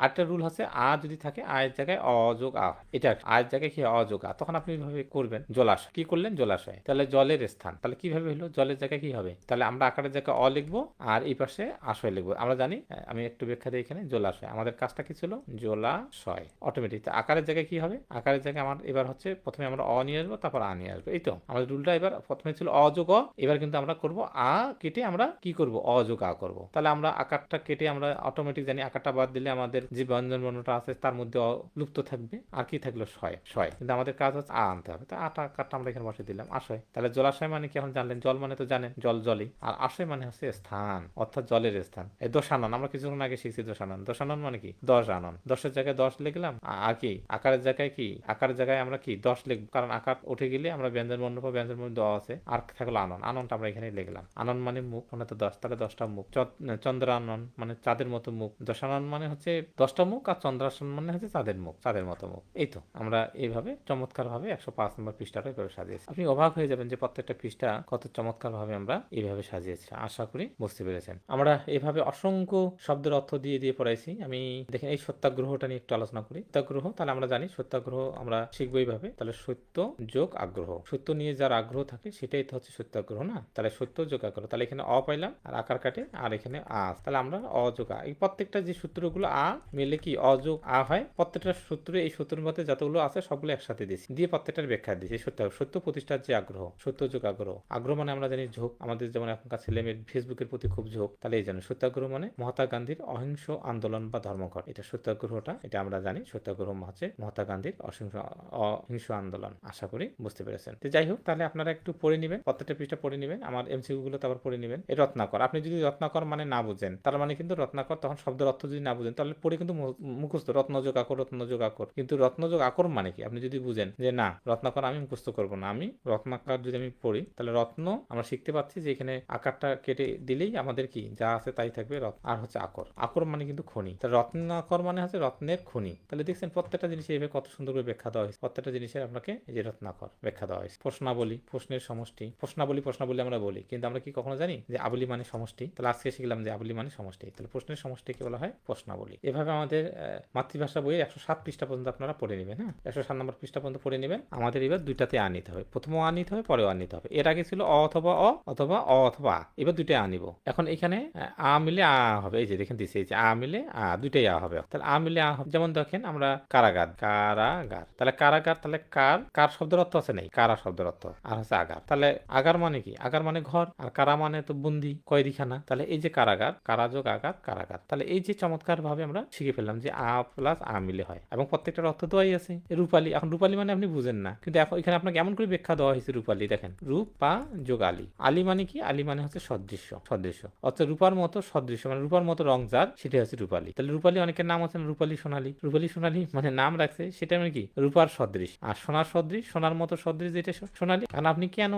আরেকটা রুল হচ্ছে আ যদি থাকে আয়ের জায়গায় অযোগ আ। এটা আয়ের জায়গায় কি? অযোগ আ? তখন আপনি এইভাবে করবেন, জলাশয়। কি করলেন? জলাশয়। তাহলে জলের স্থান। তাহলে কীভাবে হলো? জলের জায়গায় কি হবে? তাহলে আমরা আকারের জায়গায় অ লিখব আর এই পাশে আশয় লিখব। আমরা জানি আমি একটু ব্যাখ্যা দিই এখানে, জলাশয়। আমাদের কাজটা কি ছিল? জলাশয়। অটোমেটিক আকারের জায়গায় কি হবে? আকারের জায়গায় আমার এবার হচ্ছে প্রথমে আমরা অ নিয়ে আসব, তারপর আ নিয়ে আসব। এই তো, আমাদের রুলটা এবার প্রথমে ছিল অযোগ এবার কিন্তু আমরা করব আ কেটে আমরা কি করব? অযোগ আ করব। তাহলে আমরা আকারটা কেটে আমরা অটোমেটিক জানি, আকারটা বাদ দিলে আমাদের যে ব্যঞ্জন বর্ণটা আছে, তার মধ্যে লুপ্ত থাকবে, আর কি থাকল শয় শয় কিন্তু আমাদের কাজ হচ্ছে আ আনতে হবে। তো আটা আকারটা আমরা এখানে বসে দিলাম আশয় তাহলে জলাশয় মানে কি এখন জানলেন? জল মানে তো জানেন, জল জলই। আর আশয় মানে হচ্ছে স্থান, অর্থাৎ জলের স্থান। এই দশানন আমরা কিছুক্ষণ আগে শিখছি দশানন দশানন মানে কি? দশ আনন। দশের জায়গায় দশ লিখলাম আর কি? আকারের জায়গায় কি? আকারের জায়গায় আমরা কি? দশ লিখব। কারণ আকার উঠে গেলে আমরা ব্যঞ্জন বর্ণ পাবো ব্যঞ্জন বর্ণ দেওয়া আছে। আর থাকল আনন। আননটা আমরা এখানে লিখলাম। আনন মানে মুখ মানে তো দশ, তাহলে দশটা মুখ। চন্দ্রানন মানে চাঁদের মতো মুখ। দশানন মানে হচ্ছে দশটা মুখ আর চন্দ্রাসন মানে হচ্ছে চাঁদের মুখ, চাঁদের মতো মুখ। এই তো, আমরা এইভাবে চমৎকার ভাবে একশো পাঁচ নম্বর পৃষ্ঠাটা এভাবে সাজিয়েছি। আপনি অবাক হয়ে যাবেন যে প্রত্যেকটা পৃষ্ঠা কত চমৎকার ভাবে আমরা এইভাবে সাজিয়েছি, আশা করি বুঝতে পেরেছেন। আমরা এভাবে অসংখ্য শব্দের অর্থ দিয়ে দিয়ে পড়াইছি। আমি দেখেন, এই সত্যাগ্রহটা নিয়ে একটু আলোচনা করি। সত্যাগ্রহ, তাহলে আমরা জানি সত্যাগ্রহ আমরা শিখব এইভাবে তাহলে সত্য যোগ আগ্রহ। সত্য নিয়ে যার আগ্রহ থাকে, সেটাই তো হচ্ছে সত্যাগ্রহ না? তাহলে সত্য যোগ আগ্রহ। তাহলে এখানে অ পাইলাম, আর আকার কাটে, আর এখানে আ তাহলে আমরা অযোগ এই প্রত্যেকটা যে সূত্রগুলো আ মিলে কি অযোগ, আ হয়? প্রত্যেকটা সূত্রে এই সূত্রের মধ্যে যতগুলো আছে, সবগুলো একসাথে দিয়েছি দিয়ে প্রত্যেকটার ব্যাখ্যা দিয়েছি সত্য সত্য প্রতিষ্ঠার যে আগ্রহ, সত্য যোগ আগ্রহ। আগ্রহ মানে আমরা জানি ঝোঁক। আমাদের যেমন এখনকার ছেলে মেয়ের ফেসবুকের প্রতি খুব ঝোঁক, তাহলে এই জানি সত্যাগ্রহ মানে মহাত্মা গান্ধীর অহিংস আন্দোলন বা ধর্মঘট। এটা সত্যাগ্রহটা এটা আমরা জানি। সত্যাগ্রহ হচ্ছে মহাত্মা গান্ধীর অহিংস অহিংস আন্দোলন। আশা করি বুঝতে পেরেছেন। তো যাই হোক, তাহলে আপনারা একটু পড়ে নেবেন, প্রত্যেকটা পৃষ্ঠা পড়ে নেবেন, আমার এমসিকিউ গুলো তারপর পড়ে নেবেন। এই রত্নাকর। আপনি যদি রত্নাকর মানে না বুঝেন, তার মানে কিন্তু রত্নাকর তখন শব্দের অর্থ যদি না বুঝেন, তাহলে পড়ে কিন্তু মুখস্থ, রত্নযোগ আকর রত্নযোগ আকর। কিন্তু রত্নযোগ আকর মানে কি? আপনি যদি বুঝেন যে না, রত্নাকর আমি মুখস্থ করব না, আমি রত্নাকর যদি আমি পড়ি, তাহলে রত্ন আমরা শিখতে পাচ্ছি যে এখানে আকারটা কেটে দিলেই আমাদের কি? যা আছে তাই থাকবে রত্ন আর হচ্ছে আকর। আকর মানে কিন্তু খনি। তাহলে রত্নাকর মানে হচ্ছে রত্নের খনি। তাহলে দেখছেন প্রত্যেকটা জিনিস এইভাবে কত সুন্দর করে ব্যাখ্যা দেওয়া হয়েছে। প্রত্যেকটা জিনিসের আপনাকে এই যে রত্নাকর ব্যাখ্যা দেওয়া হয়েছে। প্রশ্নাবলী, প্রশ্নের সমষ্টি। প্রশ্নাবলী প্রশ্নাবলী আমরা বলি। কিন্তু আমরা কি কখনো জানি? যে আবলি মানে সমষ্টি। তাহলে আজকে শিখলাম যে আবলি মানে সমষ্টি। তাহলে প্রশ্নের সমষ্টিকে বলা হয় প্রশ্নাবলী। এভাবে আমাদের মাতৃভাষা বইয়ের একশো সাত পৃষ্ঠা পর্যন্ত আপনারা পড়ে নেবেন হ্যাঁ? একশো সাত নম্বর পৃষ্ঠা পর্যন্ত পড়ে নেবেন। আমাদের এবার দুইটাতে আ নিতে হবে। প্রথমেও আ নিতে হবে, পরেও আ নিতে হবে। এর আগে ছিল অ অথবা অ অথবা অ অথবা এবার দুইটাই আনিব এখন এখানে, আ মিলে আ হবে। এই যে দেখেন দিছে, এই যে আ মিলে আ, দুইটাই আ হবে। তাহলে আ মিলে আ হবে, যেমন দেখেন আমরা কারাগার কারাগার। তাহলে কারাগার, তাহলে কার কার শব্দের অর্থ আছে নেই? কারা শব্দের অর্থ? আর হচ্ছে আগার। তাহলে আগার মানে কি? আগার মানে ঘর, আর কারা মানে তো বন্দি, কয়েদিখানা? তাহলে এই যে কারাগার কারাযোগ আগার, কারাগার। তাহলে এই যে চমৎকার ভাবে আমরা শিখে ফেললাম যে আ প্লাস আ মিলে হয়। এবং প্রত্যেকটার অর্থ দেওয়াই আছে। রূপালী, এখন রূপালী মানে আপনি বুঝেন না। কিন্তু এখন এখানে আপনাকে এমন করে ব্যাখ্যা দেওয়া হয়েছে রূপালী, দেখেন। রূপ বা যোগ আলী। আলী মানে কি? আলী মানে হচ্ছে সদৃশ্য সদৃশ্য। অর্থাৎ রূপার মতো সদৃশ্য মানে রূপার মতো রং যার সেটা হচ্ছে রূপালী। তাহলে রূপালী অনেকের নাম আছে না? রূপালী সোনালী। রূপালী সোনালী মানে নাম রাখছে, সেটা মানে কি? রূপার সদৃশ। আর সোনার সদৃশ, সোনার মতো সদৃশ যেটা সোনালী, কারণ আপনি কেন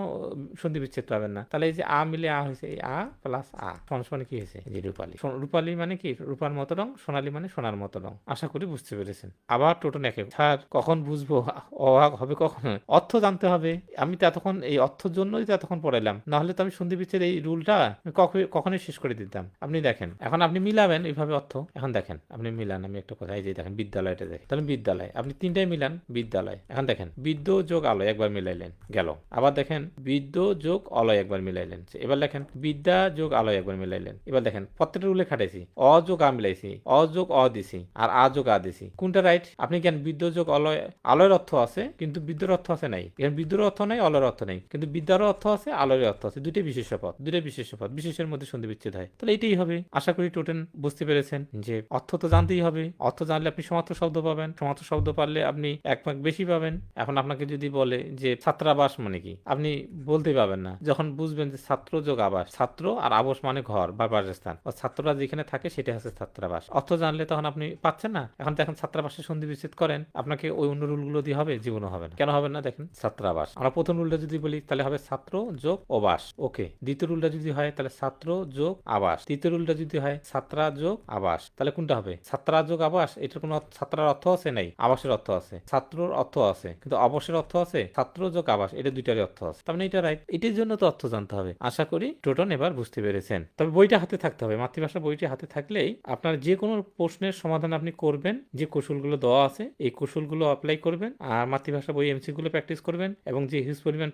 সন্ধি বিচ্ছেদ পাবেন না? তাহলে এই যে আ মিলে আ হয়েছে, এই আ প্লাস আ। সমান সমান কি হয়েছে? যে রূপালী। রূপালী মানে কি? রূপার মতো রং, সোনালী মানে সোনার মতো রং। আশা করি বুঝতে পেরেছেন। আবার টোটন একে স্যার, কখন বুঝব? অবাক হবে কখন? অর্থ জানতে হবে। আমি তো এতক্ষণ এই অর্থের জন্যই তো এতক্ষণ পড়াইলাম। নাহলে তো আমি বিচ্ছেদ এই রুলটা কখনোই শেষ করে দিতাম। আপনি দেখেন, এখন আপনি মিলাবেন এইভাবে অর্থ। এখন দেখেন, আপনি মিলান, আমি একটা কথা, এই যে দেখেন, বিদ্যালয়টা দেখেন। তাহলে বিদ্যালয়, আপনি তিনটাই মিলান, বিদ্যালয়। এখন দেখেন, বিদ্য যোগ আলয় একবার মিলাইলেন, গেল। আবার দেখেন, বিদ্য যোগ অলয় একবার মিলাইলেন। এবার দেখেন, বিদ্যা যোগ আলয় একবার মিলাইলেন। এবার দেখেন, প্রত্যেকটা রুলে খাটাইছি। অযোগ আ মিলাইছি, অ যোগ অ দিছি আর আ যোগ কোনটা রাইট আপনি কেন বিদ্য যোগ অলয় আলয়ের অর্থ আছে, কিন্তু বিদ্যুর অর্থ আছে নাই। এখানে বিদ্যুর অর্থ নাই অলয়ের অর্থ নাই। কিন্তু বিদ্যারও অর্থ আছে, আলয়ের অর্থ আছে। দুইটাই বিশেষ পদ, দুইটাই বিশেষ পদ। বিশেষের মধ্যে সন্ধি বিচ্ছেদ হয়। তাহলে এটাই হবে। আশা করি টোটেন বুঝতে পেরেছেন যে অর্থ তো জানতেই হবে। অর্থ জানলে আপনি সমার্থ শব্দ পাবেন। সমার্থ শব্দ পারলে আপনি এক মার্ক বেশি পাবেন। এখন আপনাকে যদি বলে যে ছাত্রাবাস মানে কি, আপনি বলতে পাবেন না। যখন বুঝবেন যে ছাত্র যোগ আবাস, ছাত্র আর আবাস মানে ঘর বা বাসস্থান। ছাত্ররা যেখানে থাকে সেটা হচ্ছে ছাত্রাবাস। অর্থ জানলে তখন আপনি পাচ্ছেন না। এখন দেখেন ছাত্রাবাসের সন্ধি বিচ্ছেদ করেন আপনাকে ওই অন্য রুলগুলো দিয়ে হবে জীবনও হবে না। কেন হবে না দেখেন? ছাত্রাবাস। আমরা প্রথম রুলটা যদি বলি তাহলে হবে ছাত্র যোগ অবাস। ওকে দ্বিতীয় রুলটা যদি হয় তাহলে ছাত্র যোগ আবাস। তৃতীয় রুলটা যদি হয় ছাত্রা যোগ আবাস। তাহলে কোনটা হবে? ছাত্রা যোগ আবাস এটার কোনো অর্থ- ছাত্রার অর্থ আছে নাই? আবাসের অর্থ আছে। ছাত্রর অর্থ আছে। কিন্তু অবসের অর্থ আছে ছাত্র যোগ আবাস এটা দুইটারই অর্থ আছে। তার মানে এটা রাইট এটির জন্য তো অর্থ জানতে হবে। আশা করি টোটন এবার বুঝতে পেরেছেন। তবে বইটা হাতে থাকতে হবে। মাতৃভাষা বইটি হাতে থাকলেই আপনার যে কোনো প্রশ্নের সমাধান আপনি করবেন, যে কৌশলগুলো দেওয়া আছে, এই কৌশলগুলো অ্যাপ্লাই করবেন, আর মাতৃভাষা বই এমসি গুলো প্র্যাকটিস করবেন এবং যে হিউজ পরিমাণ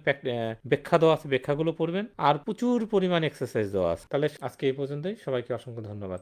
ব্যাখ্যা দেওয়া আছে, ব্যাখ্যাগুলো পড়বেন, আর প্রচুর পরিমাণ এক্সারসাইজ দেওয়া আছে। তাহলে আজকে এই পর্যন্তই, সবাইকে অসংখ্য ধন্যবাদ।